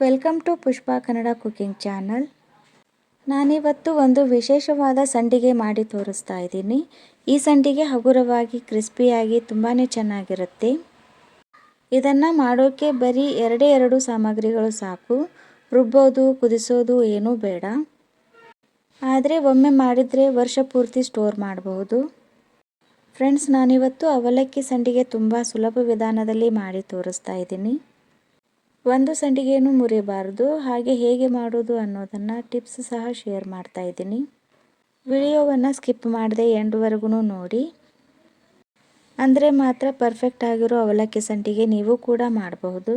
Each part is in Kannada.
Welcome to Pushpa Kannada cooking channel. ನಾನಿವತ್ತು ಒಂದು ವಿಶೇಷವಾದ ಸಂಡಿಗೆ ಮಾಡಿ ತೋರಿಸ್ತಾ ಇದ್ದೀನಿ. ಈ ಸಂಡಿಗೆ ಹಗುರವಾಗಿ, ಕ್ರಿಸ್ಪಿಯಾಗಿ ತುಂಬಾ ಚೆನ್ನಾಗಿರುತ್ತೆ. ಇದನ್ನು ಮಾಡೋಕ್ಕೆ ಬರೀ ಎರಡೇ ಎರಡು ಸಾಮಗ್ರಿಗಳು ಸಾಕು. ರುಬ್ಬೋದು, ಕುದಿಸೋದು ಏನೂ ಬೇಡ. ಆದರೆ ಒಮ್ಮೆ ಮಾಡಿದರೆ ವರ್ಷ ಪೂರ್ತಿ ಸ್ಟೋರ್ ಮಾಡಬಹುದು. ಫ್ರೆಂಡ್ಸ್, ನಾನಿವತ್ತು ಅವಲಕ್ಕಿ ಸಂಡಿಗೆ ತುಂಬ ಸುಲಭ ವಿಧಾನದಲ್ಲಿ ಮಾಡಿ ತೋರಿಸ್ತಾ ಇದ್ದೀನಿ. ಒಂದು ಸಂಡಿಗೆಯನ್ನು ಮುರಿಬಾರ್ದು. ಹಾಗೆ ಹೇಗೆ ಮಾಡೋದು ಅನ್ನೋದನ್ನು ಟಿಪ್ಸ್ ಸಹ ಶೇರ್ ಮಾಡ್ತಾ ಇದ್ದೀನಿ. ವಿಡಿಯೋವನ್ನು ಸ್ಕಿಪ್ ಮಾಡದೆ ಎಂಡ್ವರೆಗೂ ನೋಡಿ. ಅಂದರೆ ಮಾತ್ರ ಪರ್ಫೆಕ್ಟ್ ಆಗಿರೋ ಅವಲಕ್ಕಿ ಸಂಡಿಗೆ ನೀವು ಕೂಡ ಮಾಡಬಹುದು.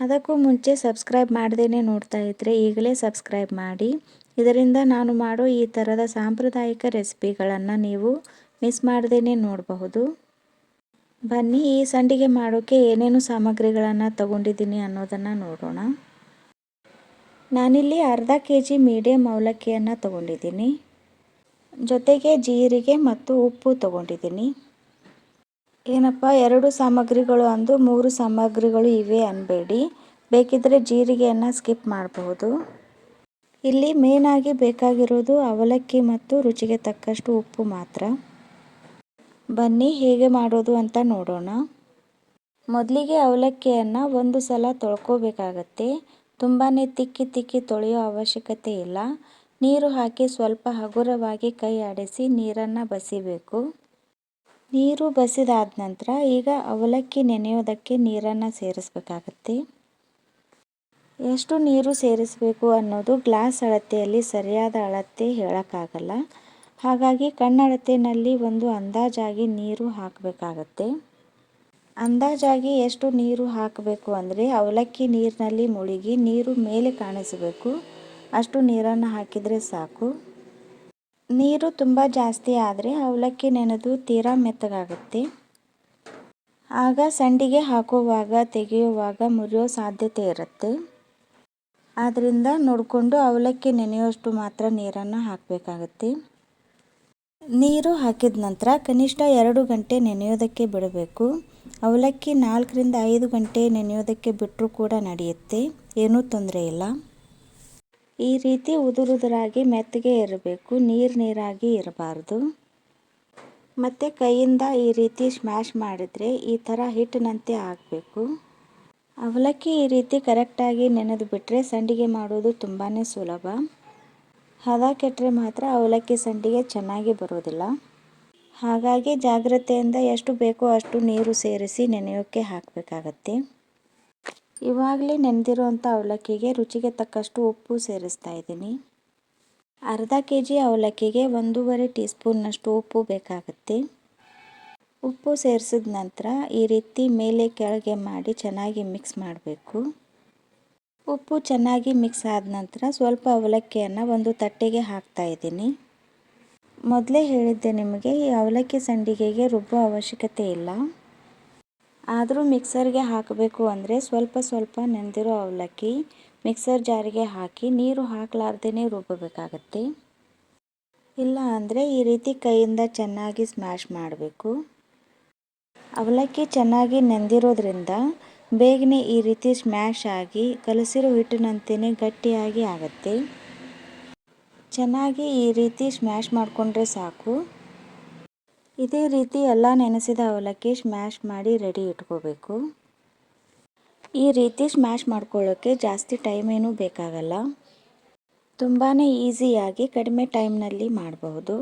ಅದಕ್ಕೂ ಮುಂಚೆ ಸಬ್ಸ್ಕ್ರೈಬ್ ಮಾಡದೇ ನೋಡ್ತಾ ಇದ್ದರೆ ಈಗಲೇ ಸಬ್ಸ್ಕ್ರೈಬ್ ಮಾಡಿ. ಇದರಿಂದ ನಾನು ಮಾಡೋ ಈ ಥರದ ಸಾಂಪ್ರದಾಯಿಕ ರೆಸಿಪಿಗಳನ್ನು ನೀವು ಮಿಸ್ ಮಾಡದೇ ನೋಡಬಹುದು. ಬನ್ನಿ, ಈ ಸಂಡಿಗೆ ಮಾಡೋಕ್ಕೆ ಏನೇನು ಸಾಮಗ್ರಿಗಳನ್ನು ತಗೊಂಡಿದ್ದೀನಿ ಅನ್ನೋದನ್ನು ನೋಡೋಣ. ನಾನಿಲ್ಲಿ ಅರ್ಧ ಕೆ ಜಿ ಮೀಡಿಯಮ್ ಅವಲಕ್ಕಿಯನ್ನು ತಗೊಂಡಿದ್ದೀನಿ. ಜೊತೆಗೆ ಜೀರಿಗೆ ಮತ್ತು ಉಪ್ಪು ತಗೊಂಡಿದ್ದೀನಿ. ಏನಪ್ಪ, ಎರಡು ಸಾಮಗ್ರಿಗಳು ಅಂದು ಮೂರು ಸಾಮಗ್ರಿಗಳು ಇವೆ ಅನ್ಬೇಡಿ. ಬೇಕಿದ್ದರೆ ಜೀರಿಗೆಯನ್ನು ಸ್ಕಿಪ್ ಮಾಡಬಹುದು. ಇಲ್ಲಿ ಮೇನಾಗಿ ಬೇಕಾಗಿರೋದು ಅವಲಕ್ಕಿ ಮತ್ತು ರುಚಿಗೆ ತಕ್ಕಷ್ಟು ಉಪ್ಪು ಮಾತ್ರ. ಬನ್ನಿ ಹೇಗೆ ಮಾಡೋದು ಅಂತ ನೋಡೋಣ. ಮೊದಲಿಗೆ ಅವಲಕ್ಕಿಯನ್ನು ಒಂದು ಸಲ ತೊಳ್ಕೋಬೇಕಾಗತ್ತೆ. ತುಂಬಾ ತಿಕ್ಕಿ ತಿಕ್ಕಿ ತೊಳೆಯೋ ಅವಶ್ಯಕತೆ ಇಲ್ಲ. ನೀರು ಹಾಕಿ ಸ್ವಲ್ಪ ಹಗುರವಾಗಿ ಕೈ ಆಡಿಸಿ ನೀರನ್ನು ಬಸಿಬೇಕು. ನೀರು ಬಸಿದಾದ ನಂತರ ಈಗ ಅವಲಕ್ಕಿ ನೆನೆಯೋದಕ್ಕೆ ನೀರನ್ನು ಸೇರಿಸ್ಬೇಕಾಗತ್ತೆ. ಎಷ್ಟು ನೀರು ಸೇರಿಸಬೇಕು ಅನ್ನೋದು ಗ್ಲಾಸ್ ಅಳತೆಯಲ್ಲಿ ಸರಿಯಾದ ಅಳತೆ ಹೇಳೋಕ್ಕಾಗಲ್ಲ. ಹಾಗಾಗಿ ಕಣ್ಣಳತೆಯಲ್ಲಿ ಒಂದು ಅಂದಾಜಾಗಿ ನೀರು ಹಾಕಬೇಕಾಗತ್ತೆ. ಅಂದಾಜಾಗಿ ಎಷ್ಟು ನೀರು ಹಾಕಬೇಕು ಅಂದರೆ ಅವಲಕ್ಕಿ ನೀರಿನಲ್ಲಿ ಮುಳುಗಿ ನೀರು ಮೇಲೆ ಕಾಣಿಸಬೇಕು. ಅಷ್ಟು ನೀರನ್ನು ಹಾಕಿದರೆ ಸಾಕು. ನೀರು ತುಂಬ ಜಾಸ್ತಿ ಆದರೆ ಅವಲಕ್ಕಿ ನೆನೆದು ತೀರಾ ಮೆತ್ತಗಾಗುತ್ತೆ. ಆಗ ಸಂಡಿಗೆ ಹಾಕುವಾಗ, ತೆಗೆಯುವಾಗ ಮುರಿಯೋ ಸಾಧ್ಯತೆ ಇರುತ್ತೆ. ಆದ್ದರಿಂದ ನೋಡಿಕೊಂಡು ಅವಲಕ್ಕಿ ನೆನೆಯುವಷ್ಟು ಮಾತ್ರ ನೀರನ್ನು ಹಾಕಬೇಕಾಗತ್ತೆ. ನೀರು ಹಾಕಿದ ನಂತರ ಕನಿಷ್ಠ ಎರಡು ಗಂಟೆ ನೆನೆಯೋದಕ್ಕೆ ಬಿಡಬೇಕು. ಅವಲಕ್ಕಿ ನಾಲ್ಕರಿಂದ ಐದು ಗಂಟೆ ನೆನೆಯೋದಕ್ಕೆ ಬಿಟ್ಟರೂ ಕೂಡ ನಡೆಯುತ್ತೆ. ಏನೂ ತೊಂದರೆ ಇಲ್ಲ. ಈ ರೀತಿ ಉದುರುದುರಾಗಿ ಮೆತ್ತಗೆ ಇರಬೇಕು. ನೀರು ನೀರಾಗಿ ಇರಬಾರ್ದು. ಮತ್ತು ಕೈಯಿಂದ ಈ ರೀತಿ ಸ್ಮ್ಯಾಶ್ ಮಾಡಿದರೆ ಈ ಥರ ಹಿಟ್ಟಿನಂತೆ ಆಗಬೇಕು. ಅವಲಕ್ಕಿ ಈ ರೀತಿ ಕರೆಕ್ಟಾಗಿ ನೆನೆದು ಬಿಟ್ಟರೆ ಸಂಡಿಗೆ ಮಾಡೋದು ತುಂಬಾ ಸುಲಭ. ಹದ ಕೆಟ್ಟರೆ ಮಾತ್ರ ಅವಲಕ್ಕಿ ಸಂಡಿಗೆ ಚೆನ್ನಾಗಿ ಬರೋದಿಲ್ಲ ಹಾಗಾಗಿ ಜಾಗ್ರತೆಯಿಂದ ಎಷ್ಟು ಬೇಕೋ ಅಷ್ಟು ನೀರು ಸೇರಿಸಿ ನೆನೆಯೋಕ್ಕೆ ಹಾಕಬೇಕಾಗತ್ತೆ. ಇವಾಗಲೇ ನೆನೆದಿರುವಂಥ ಅವಲಕ್ಕಿಗೆ ರುಚಿಗೆ ತಕ್ಕಷ್ಟು ಉಪ್ಪು ಸೇರಿಸ್ತಾ ಇದ್ದೀನಿ. ಅರ್ಧ ಕೆ ಜಿ ಅವಲಕ್ಕಿಗೆ ಒಂದೂವರೆ ಟೀ ಸ್ಪೂನ್ನಷ್ಟು ಉಪ್ಪು ಬೇಕಾಗುತ್ತೆ. ಉಪ್ಪು ಸೇರಿಸಿದ ನಂತರ ಈ ರೀತಿ ಮೇಲೆ ಕೆಳಗೆ ಮಾಡಿ ಚೆನ್ನಾಗಿ ಮಿಕ್ಸ್ ಮಾಡಬೇಕು. ಉಪ್ಪು ಚೆನ್ನಾಗಿ ಮಿಕ್ಸ್ ಆದ ನಂತರ ಸ್ವಲ್ಪ ಅವಲಕ್ಕಿಯನ್ನು ಒಂದು ತಟ್ಟೆಗೆ ಹಾಕ್ತಾ ಇದ್ದೀನಿ. ಮೊದಲೇ ಹೇಳಿದ್ದೆ ನಿಮಗೆ, ಈ ಅವಲಕ್ಕಿ ಸಂಡಿಗೆಗೆ ರುಬ್ಬೋ ಅವಶ್ಯಕತೆ ಇಲ್ಲ. ಆದರೂ ಮಿಕ್ಸರ್ಗೆ ಹಾಕಬೇಕು ಅಂದರೆ ಸ್ವಲ್ಪ ಸ್ವಲ್ಪ ನೆಂದಿರೋ ಅವಲಕ್ಕಿ ಮಿಕ್ಸರ್ ಜಾರಿಗೆ ಹಾಕಿ ನೀರು ಹಾಕಲಾರ್ದೇ ರುಬ್ಬಬೇಕಾಗತ್ತೆ. ಇಲ್ಲ ಅಂದರೆ ಈ ರೀತಿ ಕೈಯಿಂದ ಚೆನ್ನಾಗಿ ಸ್ಮ್ಯಾಶ್ ಮಾಡಬೇಕು. ಅವಲಕ್ಕಿ ಚೆನ್ನಾಗಿ ನೆಂದಿರೋದ್ರಿಂದ ಬೇಗನೆ ಈ ರೀತಿ ಸ್ಮ್ಯಾಶ್ ಆಗಿ ಕಲಸಿರೋ ಹಿಟ್ಟಿನಂತೆಯೇ ಗಟ್ಟಿಯಾಗಿ ಆಗುತ್ತೆ. ಚೆನ್ನಾಗಿ ಈ ರೀತಿ ಸ್ಮ್ಯಾಶ್ ಮಾಡಿಕೊಂಡ್ರೆ ಸಾಕು. ಇದೇ ರೀತಿ ಎಲ್ಲ ನೆನೆಸಿದ ಅವಲಕ್ಕಿ ಸ್ಮ್ಯಾಶ್ ಮಾಡಿ ರೆಡಿ ಇಟ್ಕೋಬೇಕು. ಈ ರೀತಿ ಸ್ಮ್ಯಾಶ್ ಮಾಡ್ಕೊಳ್ಳೋಕ್ಕೆ ಜಾಸ್ತಿ ಟೈಮ್ ಏನೂ ಬೇಕಾಗಲ್ಲ. ತುಂಬಾ ಈಸಿಯಾಗಿ ಕಡಿಮೆ ಟೈಮ್ನಲ್ಲಿ ಮಾಡಬಹುದು.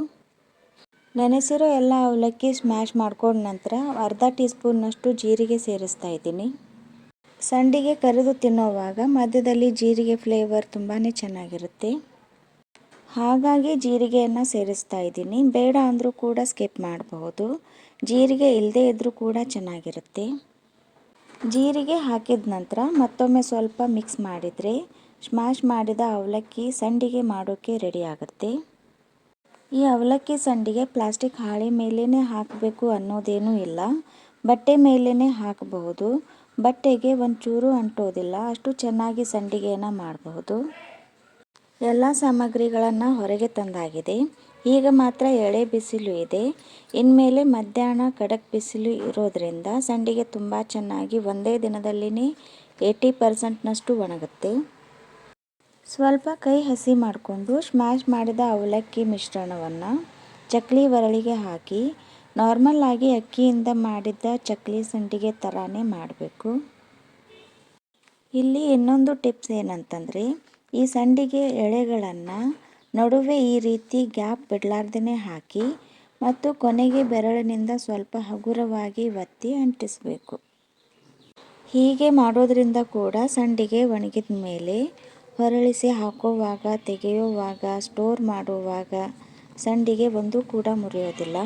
ನೆನೆಸಿರೋ ಎಲ್ಲ ಅವಲಕ್ಕಿ ಸ್ಮ್ಯಾಶ್ ಮಾಡ್ಕೊಂಡ ನಂತರ ಅರ್ಧ ಟೀ ಸ್ಪೂನ್ನಷ್ಟು ಜೀರಿಗೆ ಸೇರಿಸ್ತಾ ಇದ್ದೀನಿ. ಸಂಡಿಗೆ ಕರಿದು ತಿನ್ನೋವಾಗ ಮಧ್ಯದಲ್ಲಿ ಜೀರಿಗೆ ಫ್ಲೇವರ್ ತುಂಬಾ ಚೆನ್ನಾಗಿರುತ್ತೆ. ಹಾಗಾಗಿ ಜೀರಿಗೆಯನ್ನು ಸೇರಿಸ್ತಾ ಇದ್ದೀನಿ. ಬೇಡ ಅಂದರೂ ಕೂಡ ಸ್ಕಿಪ್ ಮಾಡಬಹುದು. ಜೀರಿಗೆ ಇಲ್ಲದೇ ಇದ್ದರೂ ಕೂಡ ಚೆನ್ನಾಗಿರುತ್ತೆ. ಜೀರಿಗೆ ಹಾಕಿದ ನಂತರ ಮತ್ತೊಮ್ಮೆ ಸ್ವಲ್ಪ ಮಿಕ್ಸ್ ಮಾಡಿದರೆ ಸ್ಮ್ಯಾಶ್ ಮಾಡಿದ ಅವಲಕ್ಕಿ ಸಂಡಿಗೆ ಮಾಡೋಕ್ಕೆ ರೆಡಿ ಆಗುತ್ತೆ. ಈ ಅವಲಕ್ಕಿ ಸಂಡಿಗೆ ಪ್ಲಾಸ್ಟಿಕ್ ಹಾಳೆ ಮೇಲೇ ಹಾಕಬೇಕು ಅನ್ನೋದೇನೂ ಇಲ್ಲ. ಬಟ್ಟೆ ಮೇಲೇ ಹಾಕಬಹುದು. ಬಟ್ಟೆಗೆ ಒಂಚೂರು ಅಂಟೋದಿಲ್ಲ, ಅಷ್ಟು ಚೆನ್ನಾಗಿ ಸಂಡಿಗೆಯನ್ನು ಮಾಡಬಹುದು. ಎಲ್ಲ ಸಾಮಗ್ರಿಗಳನ್ನು ಹೊರಗೆ ತಂದಾಗಿದೆ. ಈಗ ಮಾತ್ರ ಎಳೆ ಬಿಸಿಲು ಇದೆ. ಇನ್ಮೇಲೆ ಮಧ್ಯಾಹ್ನ ಖಡಕ್ ಬಿಸಿಲು ಇರೋದರಿಂದ ಸಂಡಿಗೆ ತುಂಬ ಚೆನ್ನಾಗಿ ಒಂದೇ ದಿನದಲ್ಲಿನೇ ಏಯ್ಟಿ ಪರ್ಸೆಂಟ್ನಷ್ಟು ಒಣಗುತ್ತೆ. ಸ್ವಲ್ಪ ಕೈ ಹಸಿ ಮಾಡಿಕೊಂಡು ಸ್ಮ್ಯಾಶ್ ಮಾಡಿದ ಅವಲಕ್ಕಿ ಮಿಶ್ರಣವನ್ನು ಚಕ್ಲಿ ಒರಳಿಗೆ ಹಾಕಿ ನಾರ್ಮಲ್ ಆಗಿ ಅಕ್ಕಿಯಿಂದ ಮಾಡಿದ್ದ ಚಕ್ಲಿ ಸಂಡಿಗೆ ಥರನೇ ಮಾಡಬೇಕು. ಇಲ್ಲಿ ಇನ್ನೊಂದು ಟಿಪ್ಸ್ ಏನಂತಂದರೆ, ಈ ಸಂಡಿಗೆ ಎಳೆಗಳನ್ನು ನಡುವೆ ಈ ರೀತಿ ಗ್ಯಾಪ್ ಬಿಡಲಾರ್ದೇ ಹಾಕಿ ಮತ್ತು ಕೊನೆಗೆ ಬೆರಳಿನಿಂದ ಸ್ವಲ್ಪ ಹಗುರವಾಗಿ ಒತ್ತಿ ಅಂಟಿಸಬೇಕು. ಹೀಗೆ ಮಾಡೋದ್ರಿಂದ ಕೂಡ ಸಂಡಿಗೆ ಒಣಗಿದ ಮೇಲೆ ಹೊರಳಿಸಿ ಹಾಕುವಾಗ, ತೆಗೆಯುವಾಗ ಸ್ಟೋರ್ ಮಾಡುವಾಗ ಸಂಡಿಗೆ ಒಂದು ಕೂಡ ಮುರಿಯೋದಿಲ್ಲ.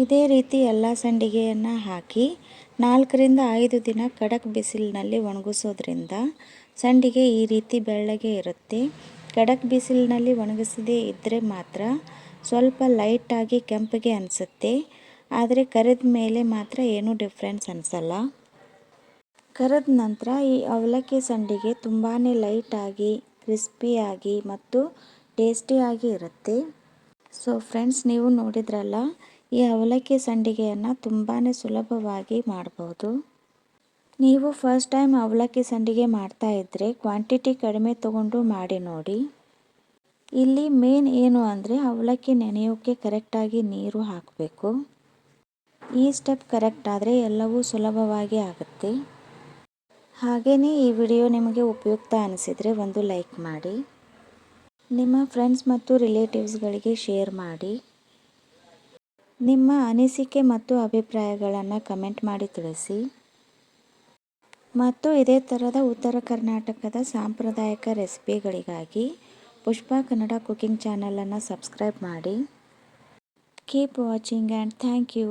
ಇದೇ ರೀತಿ ಎಲ್ಲ ಸಂಡಿಗೆಯನ್ನು ಹಾಕಿ ನಾಲ್ಕರಿಂದ ಐದು ದಿನ ಖಡಕ್ ಬಿಸಿಲಿನಲ್ಲಿ ಒಣಗಿಸೋದ್ರಿಂದ ಸಂಡಿಗೆ ಈ ರೀತಿ ಬೆಳ್ಳಗೆ ಇರುತ್ತೆ. ಖಡಕ್ ಬಿಸಿಲಿನಲ್ಲಿ ಒಣಗಿಸದೇ ಇದ್ದರೆ ಮಾತ್ರ ಸ್ವಲ್ಪ ಲೈಟಾಗಿ ಕೆಂಪಗೆ ಅನಿಸುತ್ತೆ. ಆದರೆ ಕರೆದ ಮೇಲೆ ಮಾತ್ರ ಏನೂ ಡಿಫ್ರೆನ್ಸ್ ಅನಿಸಲ್ಲ. ಕರೆದ ನಂತರ ಈ ಅವಲಕ್ಕಿ ಸಂಡಿಗೆ ತುಂಬಾ ಲೈಟಾಗಿ ಕ್ರಿಸ್ಪಿಯಾಗಿ ಮತ್ತು ಟೇಸ್ಟಿಯಾಗಿ ಇರುತ್ತೆ. ಸೊ ಫ್ರೆಂಡ್ಸ್ ನೀವು ನೋಡಿದ್ರಲ್ಲ ಈ ಅವಲಕ್ಕಿ ಸಂಡಿಗೆಯನ್ನು ತುಂಬಾ ಸುಲಭವಾಗಿ ಮಾಡ್ಬೋದು. ನೀವು ಫಸ್ಟ್ ಟೈಮ್ ಅವಲಕ್ಕಿ ಸಂಡಿಗೆ ಮಾಡ್ತಾ ಇದ್ದರೆ ಕ್ವಾಂಟಿಟಿ ಕಡಿಮೆ ತಗೊಂಡು ಮಾಡಿ ನೋಡಿ. ಇಲ್ಲಿ ಮೇನ್ ಏನು ಅಂದರೆ ಅವಲಕ್ಕಿ ನೆನೆಯೋಕ್ಕೆ ಕರೆಕ್ಟಾಗಿ ನೀರು ಹಾಕಬೇಕು. ಈ ಸ್ಟೆಪ್ ಕರೆಕ್ಟ್ ಆದರೆ ಎಲ್ಲವೂ ಸುಲಭವಾಗಿ ಆಗುತ್ತೆ. ಹಾಗೆಯೇ ಈ ವಿಡಿಯೋ ನಿಮಗೆ ಉಪಯುಕ್ತ ಅನಿಸಿದರೆ ಒಂದು ಲೈಕ್ ಮಾಡಿ. ನಿಮ್ಮ ಫ್ರೆಂಡ್ಸ್ ಮತ್ತು ರಿಲೇಟಿವ್ಸ್ಗಳಿಗೆ ಶೇರ್ ಮಾಡಿ. ನಿಮ್ಮ ಅನಿಸಿಕೆ ಮತ್ತು ಅಭಿಪ್ರಾಯಗಳನ್ನು ಕಮೆಂಟ್ ಮಾಡಿ ತಿಳಿಸಿ. ಮತ್ತು ಇದೇ ಥರದ ಉತ್ತರ ಕರ್ನಾಟಕದ ಸಾಂಪ್ರದಾಯಿಕ ರೆಸಿಪಿಗಳಿಗಾಗಿ ಪುಷ್ಪ ಕನ್ನಡ ಕುಕಿಂಗ್ ಚಾನಲನ್ನು ಸಬ್ಸ್ಕ್ರೈಬ್ ಮಾಡಿ. Keep watching and thank you